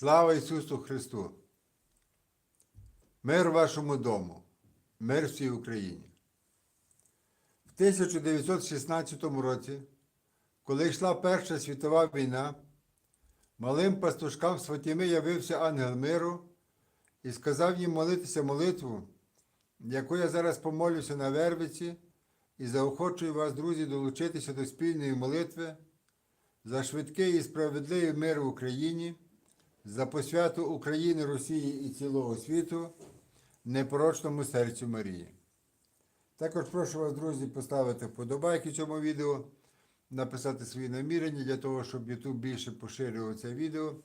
Слава Ісусу Христу! Мир вашому дому, мир всій Україні. В 1916 році, коли йшла Перша світова війна, малим пастушкам з явився ангел миру і сказав їм молитися молитву, яку я зараз помолюся на Вервиці, і заохочую вас, друзі, долучитися до спільної молитви за швидкий і справедливий мир в Україні, за посвяту України, Росії і цілого світу, непорочному серцю Марії. Також прошу вас, друзі, поставити вподобайки цьому відео, написати свої намірення для того, щоб YouTube більше поширював це відео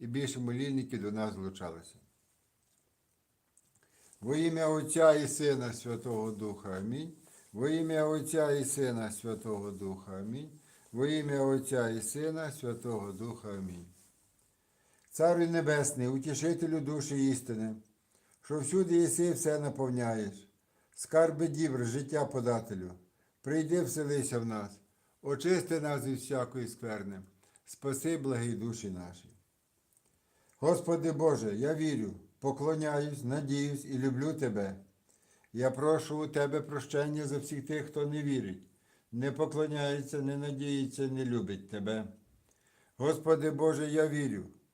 і більше молільників до нас залучалося. Во ім'я Отця і Сина Святого Духа Амінь. Во ім'я Отця і Сина Святого Духа Амінь. Во ім'я Отця і Сина Святого Духа Амінь. Царю Небесний, утішителю душі істини, що всюди єси все наповняєш, скарби дібр, життя подателю, прийди вселися в нас, очисти нас від всякої скверни, спаси благі душі наші. Господи Боже, я вірю, поклоняюсь, надіюсь і люблю Тебе. Я прошу у Тебе прощення за всіх тих, хто не вірить, не поклоняється, не надіється, не любить Тебе. Господи Боже, я вірю,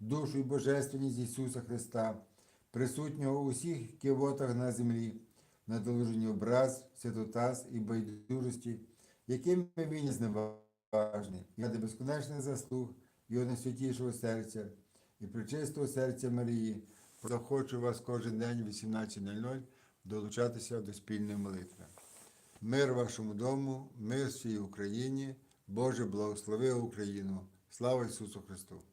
душу і божественність Ісуса Христа, присутнього у всіх кивотах на землі, на долуженні образ, святотаз і байдужості, яким він зневажний, і ради безконечних заслуг Його найсвятішого серця і причистого серця Марії, захочу вас кожен день в 18.00 долучатися до спільної молитви. Мир вашому дому, мир всій Україні, Боже благослови Україну. Слава Ісусу Христу!